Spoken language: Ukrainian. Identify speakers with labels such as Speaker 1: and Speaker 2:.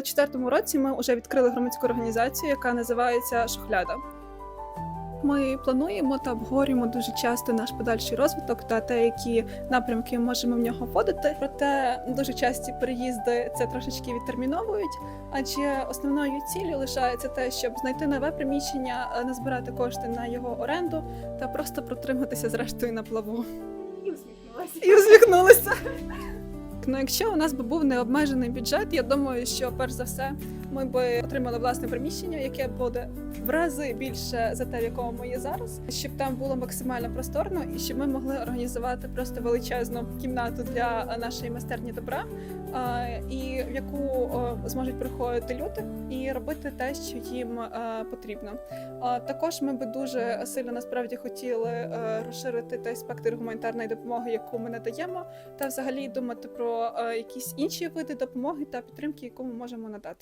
Speaker 1: 24-му році ми вже відкрили громадську організацію, яка називається Шухляда. Ми плануємо та обговорюємо дуже часто наш подальший розвиток та те, які напрямки ми можемо в нього вводити. Проте дуже часті переїзди це трошечки відтерміновують, адже основною ціллю лишається те, щоб знайти нове приміщення, е, назбирати кошти на його оренду та просто протриматися зрештою на плаву.
Speaker 2: І усміхнулася.
Speaker 1: І усміхнулися. Ну, якщо у нас би був необмежений бюджет, я думаю, що перш за все ми би отримали власне приміщення, яке буде в рази більше за те, в якому ми є зараз, щоб там було максимально просторно, і щоб ми могли організувати просто величезну кімнату для нашої майстерні добра, і в яку зможуть приходити люди і робити те, що їм е, потрібно. Також ми би дуже сильно насправді хотіли е, розширити той спектр гуманітарної допомоги, яку ми надаємо, та взагалі думати про е, якісь інші види допомоги та підтримки, яку ми можемо надати.